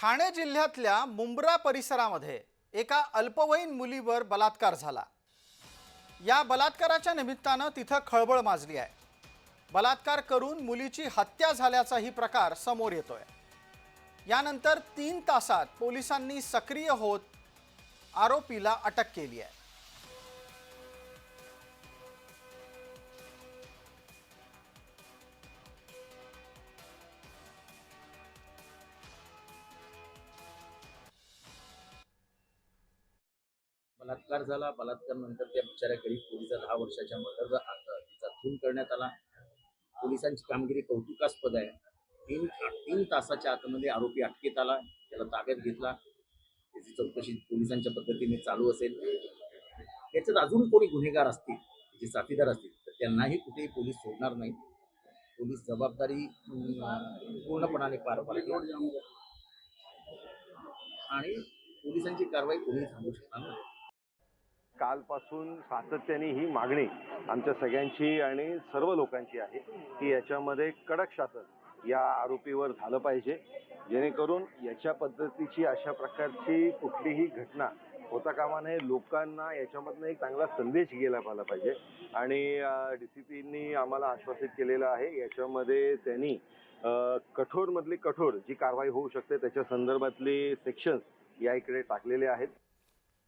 ठाणे जिल्ह्यातल्या मुंब्रा परिसरामध्ये एका अल्पवयीन मुलीवर बलात्कार झाला. या बलात्काराच्या निमित्तानं तिथं खळबळ माजली आहे. बलात्कार करून मुलीची हत्या झाल्याचाही प्रकार समोर येतोय. यानंतर तीन तासात पोलिसांनी सक्रिय होत आरोपीला अटक केली आहे. बलात्कार झाला. बलात्कार नंतर त्या बिचाऱ्या गरीब पोलीचा दहा वर्षाच्या मर्डर तिचा खून करण्यात आला. पोलिसांची कामगिरी कौतुकास्पद आहे. तीन तीन तासाच्या आतमध्ये आरोपी अटकेत आला. त्याला ताब्यात घेतला. त्याची चौकशी पोलिसांच्या पद्धतीने चालू असेल. याच्यात अजून कोणी गुन्हेगार असतील त्याचे साथीदार असतील तर त्यांनाही कुठेही पोलीस सोडणार नाही. पोलीस जबाबदारी पूर्णपणाने पार पाडली आणि पोलिसांची कारवाई कोणी थांबू शकणार नाही. कालपासून सातत्याने ही मागणी आमच्या सगळ्यांची आणि सर्व लोकांची आहे की याच्यामध्ये कडक शासन या आरोपीवर झालं पाहिजे. जेणेकरून याच्या पद्धतीची अशा प्रकारची कुठलीही घटना होता कामा नये. लोकांना याच्यामधनं एक चांगला संदेश गेला पाहिला पाहिजे. आणि डी सी पीनी आम्हाला आश्वासित केलेलं आहे. याच्यामध्ये त्यांनी कठोरमधली कठोर जी कारवाई होऊ शकते त्याच्या संदर्भातली सेक्शन्स या इकडे टाकलेले आहेत.